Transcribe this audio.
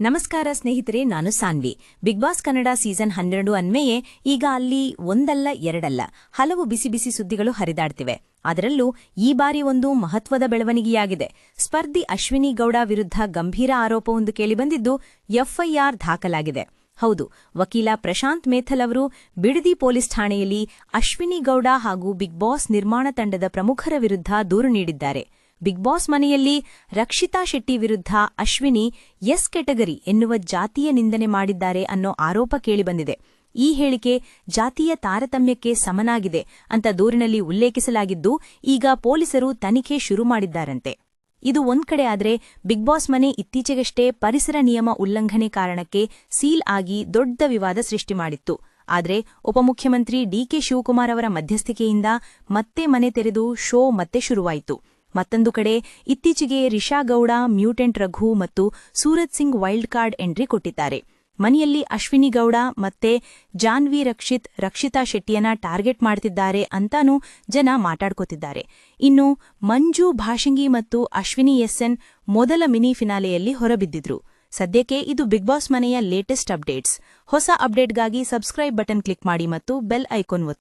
ನಮಸ್ಕಾರ ಸ್ನೇಹಿತರೆ, ನಾನು Sanvi. Bigg Boss Kannada season ಹನ್ನೆರಡು ಅನ್ವೆಯೇ ಈಗ ಅಲ್ಲಿ ಒಂದಲ್ಲ ಎರಡಲ್ಲ. ಹಲವು ಬಿಸಿ ಬಿಸಿ ಸುದ್ದಿಗಳು ಹರಿದಾಡ್ತಿವೆ. ಅದರಲ್ಲೂ ಈ ಬಾರಿ ಒಂದು ಮಹತ್ವದ ಬೆಳವಣಿಗೆಯಾಗಿದೆ. ಸ್ಪರ್ಧಿ ಅಶ್ವಿನಿ ಗೌಡ ವಿರುದ್ಧ ಗಂಭೀರ ಆರೋಪವೊಂದು ಕೇಳಿಬಂದಿದ್ದು ಎಫ್ಐಆರ್ ದಾಖಲಾಗಿದೆ. ಹೌದು, ವಕೀಲ ಪ್ರಶಾಂತ್ ಮೇಥಲ್ ಅವರು ಬಿಡದಿ ಪೊಲೀಸ್ ಠಾಣೆಯಲ್ಲಿ ಅಶ್ವಿನಿ ಗೌಡ ಹಾಗೂ ಬಿಗ್ ಬಾಸ್ ನಿರ್ಮಾಣ ತಂಡದ ಪ್ರಮುಖರ ವಿರುದ್ಧ ದೂರು ನೀಡಿದ್ದಾರೆ. ಬಿಗ್ ಬಾಸ್ ಮನೆಯಲ್ಲಿ ರಕ್ಷಿತಾ ಶೆಟ್ಟಿ ವಿರುದ್ಧ ಅಶ್ವಿನಿ ಎಸ್ ಕೆಟಗರಿ ಎನ್ನುವ ಜಾತಿಯ ನಿಂದನೆ ಮಾಡಿದ್ದಾರೆ ಅನ್ನೋ ಆರೋಪ ಕೇಳಿಬಂದಿದೆ. ಈ ಹೇಳಿಕೆ ಜಾತಿಯ ತಾರತಮ್ಯಕ್ಕೆ ಸಮನಾಗಿದೆ ಅಂತ ದೂರಿನಲ್ಲಿ ಉಲ್ಲೇಖಿಸಲಾಗಿದ್ದು, ಈಗ ಪೊಲೀಸರು ತನಿಖೆ ಶುರು ಮಾಡಿದ್ದಾರಂತೆ. ಇದು ಒಂದ್ ಕಡೆ ಆದ್ರೆ ಬಿಗ್ ಬಾಸ್ ಮನೆ ಇತ್ತೀಚೆಗಷ್ಟೇ ಪರಿಸರ ನಿಯಮ ಉಲ್ಲಂಘನೆ ಕಾರಣಕ್ಕೆ ಸೀಲ್ ಆಗಿ ದೊಡ್ಡ ವಿವಾದ ಸೃಷ್ಟಿ ಮಾಡಿತ್ತು. ಆದರೆ ಉಪಮುಖ್ಯಮಂತ್ರಿ ಡಿಕೆ ಶಿವಕುಮಾರ್ ಅವರ ಮಧ್ಯಸ್ಥಿಕೆಯಿಂದ ಮತ್ತೆ ಮನೆ ತೆರೆದು ಶೋ ಮತ್ತೆ ಶುರುವಾಯಿತು. ಮತ್ತೊಂದು ಕಡೆ, ಇತ್ತೀಚೆಗೆ ರಿಷಾ ಗೌಡ, ಮ್ಯೂಟೆಂಟ್ ರಘು ಮತ್ತು Surat Singh wild card entry ಕೊಟ್ಟಿದ್ದಾರೆ. ಮನೆಯಲ್ಲಿ ಅಶ್ವಿನಿ ಗೌಡ ಮತ್ತೆ ಜಾನ್ವಿ ರಕ್ಷಿತ್, ರಕ್ಷಿತಾ ಶೆಟ್ಟಿಯನ್ನ ಟಾರ್ಗೆಟ್ ಮಾಡ್ತಿದ್ದಾರೆ ಅಂತಾನೂ ಜನ ಮಾತಾಡ್ಕೋತಿದ್ದಾರೆ. ಇನ್ನು ಮಂಜು ಭಾಷಂಗಿ ಮತ್ತು ಅಶ್ವಿನಿ ಎಸ್ಎನ್ ಮೊದಲ ಮಿನಿ ಫಿನಾಲೆಯಲ್ಲಿ ಹೊರಬಿದ್ದಿದ್ರು. ಸದ್ಯಕ್ಕೆ ಇದು ಬಿಗ್ ಬಾಸ್ ಮನೆಯ ಲೇಟೆಸ್ಟ್ ಅಪ್ಡೇಟ್ಸ್ ಹೊಸ ಅಪ್ಡೇಟ್ಗಾಗಿ ಸಬ್ಸ್ಕ್ರೈಬ್ ಬಟನ್ ಕ್ಲಿಕ್ ಮಾಡಿ ಮತ್ತು ಬೆಲ್ ಐಕಾನ್ ಒತ್ತಿ.